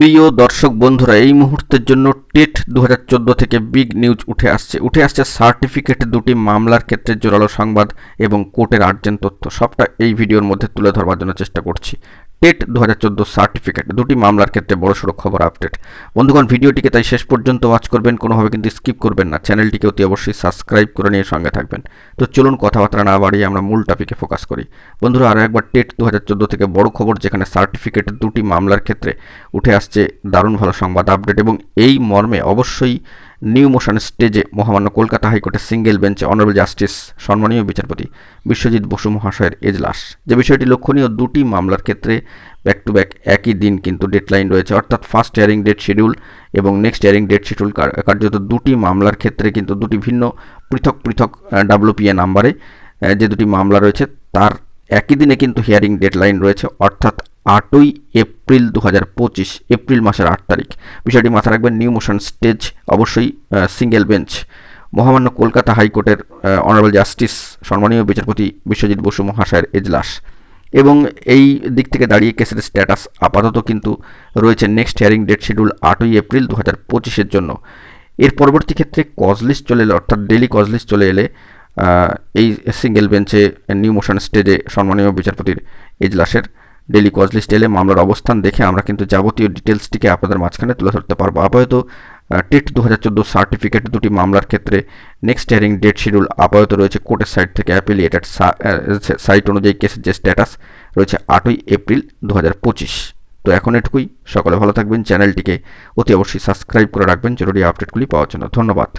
প্রিয় দর্শক বন্ধুরা, এই মুহূর্তের জন্য টেট দু হাজার চোদ্দ থেকে বিগ নিউজ উঠে আসছে। উঠে আসছে সার্টিফিকেট দুটি মামলার ক্ষেত্রে জোরালো সংবাদ এবং কোর্টের আর্জেন্ট তথ্য। সবটা এই ভিডিওর মধ্যে তুলে ধরবার জন্য চেষ্টা করছি। টেট দু হাজার চোদ্দ সার্টিফিকেট দুটি মামলার ক্ষেত্রে বড়সড় খবর আপডেট। বন্ধুগণ, ভিডিওটিকে তাই শেষ পর্যন্ত ওয়াচ করবেন, কোনোভাবে কিন্তু স্কিপ করবেন না। চ্যানেলটিকে অতি অবশ্যই সাবস্ক্রাইব করে নিয়ে সঙ্গে থাকবেন। তো চলুন কথাবার্তা না বাড়িয়ে আমরা মূল টপিকে ফোকাস করি। বন্ধুরা আরও একবার টেট দু হাজার চোদ্দ থেকে বড় খবর যেখানে সার্টিফিকেট দুটি মামলার ক্ষেত্রে উঠে আসছে। দারুণ ভালো সংবাদ আপডেট এবং এই মর্মে অবশ্যই নিউ মোশন স্টেজে মহামান্য কলকাতা হাইকোর্টের সিঙ্গেল বেঞ্চে অনারেবল জাস্টিস, সম্মানীয় বিচারপতি বিশ্বজিৎ বসু মহাশয়ের এজলাস। যে বিষয়টি লক্ষণীয়, দুটি মামলার ক্ষেত্রে ব্যাক টু ব্যাক একই দিন কিন্তু ডেডলাইন রয়েছে। অর্থাৎ ফার্স্ট হিয়ারিং ডেট শিডিউল এবং নেক্সট হিয়ারিং ডেট শিডিউল কার্যত দুটি মামলার ক্ষেত্রে কিন্তু দুটি ভিন্ন পৃথক পৃথক ডাব্লিউপিএ নাম্বারে যে দুটি মামলা রয়েছে, তার একই দিনে কিন্তু হিয়ারিং ডেডলাইন রয়েছে। অর্থাৎ আটই এপ্রিল দু হাজার পঁচিশ, এপ্রিল মাসের আট তারিখ। বিষয়টি মাথায় রাখবেন নিউ মোশন স্টেজ অবশ্যই সিঙ্গেল বেঞ্চ মহামান্য কলকাতা হাইকোর্টের অনারেবল জাস্টিস সম্মানীয় বিচারপতি বিশ্বজিৎ বসু মহাশয়ের এজলাস। এবং এই দিক থেকে দাঁড়িয়ে কেসের স্ট্যাটাস আপাতত কিন্তু রয়েছে নেক্সট হিয়ারিং ডেট শিডিউল আটই এপ্রিল দু হাজার পঁচিশের জন্য। এর পরবর্তী ক্ষেত্রে কজলিস্ট চলে এলে, অর্থাৎ ডেলি কজ লিস্ট চলে এলে এই সিঙ্গেল বেঞ্চে নিউ মোশন স্টেজে সম্মানীয় বিচারপতির এজলাসের ডেলি কজ লিস্ট এলে মামলার অবস্থান দেখে আমরা কিন্তু যাবতীয় ডিটেলসটিকে আপনাদের মাঝখানে তুলে ধরতে পারব। আপাতত টেট দু হাজার চোদ্দ সার্টিফিকেট দুটি মামলার ক্ষেত্রে নেক্সট হিয়ারিং ডেট শিডিউল আপাতত রয়েছে কোর্টের সাইট থেকে অ্যাপিলিয়েটেড সাইট অনুযায়ী কেসের যে স্ট্যাটাস রয়েছে আটই এপ্রিল দু হাজার পঁচিশ। তো এখন এটুকুই, সকলে ভালো থাকবেন চ্যানেলটিকে অতি অবশ্যই সাবস্ক্রাইব করে রাখবেন, জরুরি আপডেটগুলি পাওয়ার জন্য ধন্যবাদ।